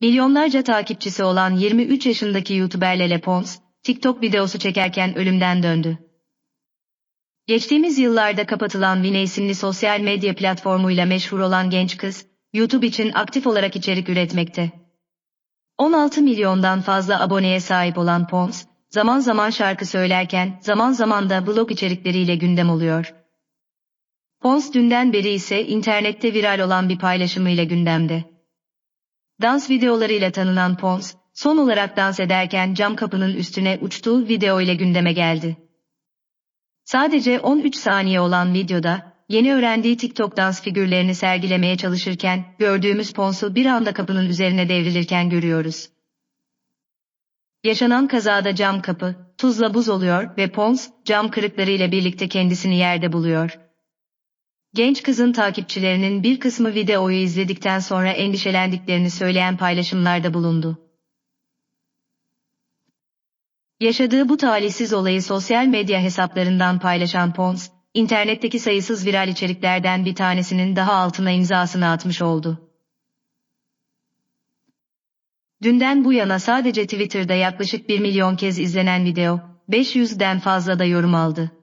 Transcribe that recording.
Milyonlarca takipçisi olan 23 yaşındaki YouTuber Lele Pons, TikTok videosu çekerken ölümden döndü. Geçtiğimiz yıllarda kapatılan Vine isimli sosyal medya platformuyla meşhur olan genç kız, YouTube için aktif olarak içerik üretmekte. 16 milyondan fazla aboneye sahip olan Pons, zaman zaman şarkı söylerken, zaman zaman da vlog içerikleriyle gündem oluyor. Pons dünden beri ise internette viral olan bir paylaşımıyla gündemde. Dans videolarıyla tanınan Pons, son olarak dans ederken cam kapının üstüne uçtuğu video ile gündeme geldi. Sadece 13 saniye olan videoda, yeni öğrendiği TikTok dans figürlerini sergilemeye çalışırken, gördüğümüz Pons'u bir anda kapının üzerine devrilirken görüyoruz. Yaşanan kazada cam kapı, tuzla buz oluyor ve Pons, cam kırıklarıyla birlikte kendisini yerde buluyor. Genç kızın takipçilerinin bir kısmı videoyu izledikten sonra endişelendiklerini söyleyen paylaşımlarda bulundu. Yaşadığı bu talihsiz olayı sosyal medya hesaplarından paylaşan Pons, internetteki sayısız viral içeriklerden bir tanesinin daha altına imzasını atmış oldu. Dünden bu yana sadece Twitter'da yaklaşık 1 milyon kez izlenen video, 500'den fazla da yorum aldı.